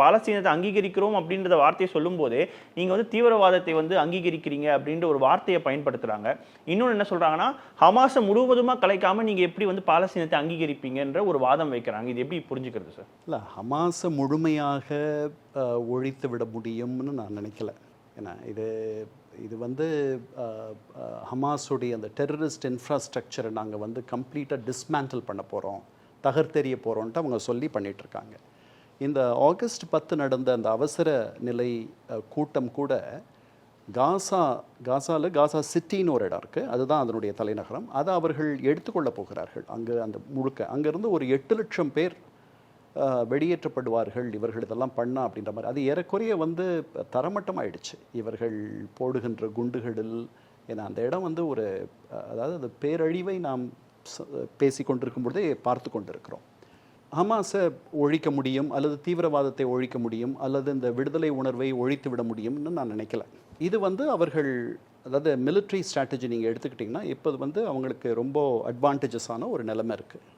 பாலஸ்தீனத்தை அங்கீகரிக்கிறோம் அப்படின்றத வார்த்தையை சொல்லும்போதே நீங்கள் வந்து தீவிரவாதத்தை வந்து அங்கீகரிக்கிறீங்க அப்படின்ற ஒரு வார்த்தையை பயன்படுத்துகிறாங்க இன்னொன்று என்ன சொல்கிறாங்கன்னா ஹமாஸை முழுவதுமாக கலைக்காமல் நீங்கள் எப்படி வந்து பாலஸ்தீனத்தை அங்கீகரிப்பீங்கன்ற ஒரு வாதம் வைக்கிறாங்க. இது எப்படி புரிஞ்சுக்கிறது சார்? இல்லை ஹமாஸை முழுமையாக ஒழித்து விட முடியும்னு நான் நினைக்கல. ஏன்னா இது இது வந்து ஹமாஸுடைய அந்த டெரரிஸ்ட் இன்ஃப்ராஸ்ட்ரக்சரை நாங்கள் வந்து கம்ப்ளீட்டாக டிஸ்மேண்டில் பண்ண போகிறோம் தகர்த்தெறிய போகிறோன்ட்டு அவங்க சொல்லி பண்ணிகிட்ருக்காங்க இந்த ஆகஸ்ட் பத்து நடந்த அந்த அவசர நிலை கூட்டம் கூட காசா காசாவில் காசா சிட்டின்னு ஒரு இடம் இருக்குது அதுதான் அதனுடைய தலைநகரம். அதை அவர்கள் எடுத்துக்கொள்ள போகிறார்கள். அங்கே அந்த முழுக்க. அங்கேருந்து ஒரு எட்டு லட்சம் பேர் வெளியேற்றப்படுவார்கள். இவர்கள் இதெல்லாம் பண்ணா அப்படின்ற மாதிரி. அது ஏறக்குறைய வந்து தரமட்டமாயிடுச்சு. இவர்கள் போடுகின்ற குண்டுகளில் ஏன்னா அந்த இடம் வந்து ஒரு அதாவது அந்த பேரழிவை நாம் பேசி கொண்டிருக்கும் பொழுதே பார்த்து கொண்டிருக்கிறோம் ஹமாஸை ஒழிக்க முடியும் அல்லது தீவிரவாதத்தை ஒழிக்க முடியும் அல்லது இந்த விடுதலை உணர்வை ஒழித்து விட முடியும்னு நான் நினைக்கல. இது வந்து அவர்கள் அதாவது மிலிட்ரி ஸ்ட்ராட்டஜி நீங்கள் எடுத்துக்கிட்டிங்கன்னா இப்போ வந்து அவங்களுக்கு ரொம்ப அட்வான்டேஜஸான ஒரு நிலைமை இருக்குது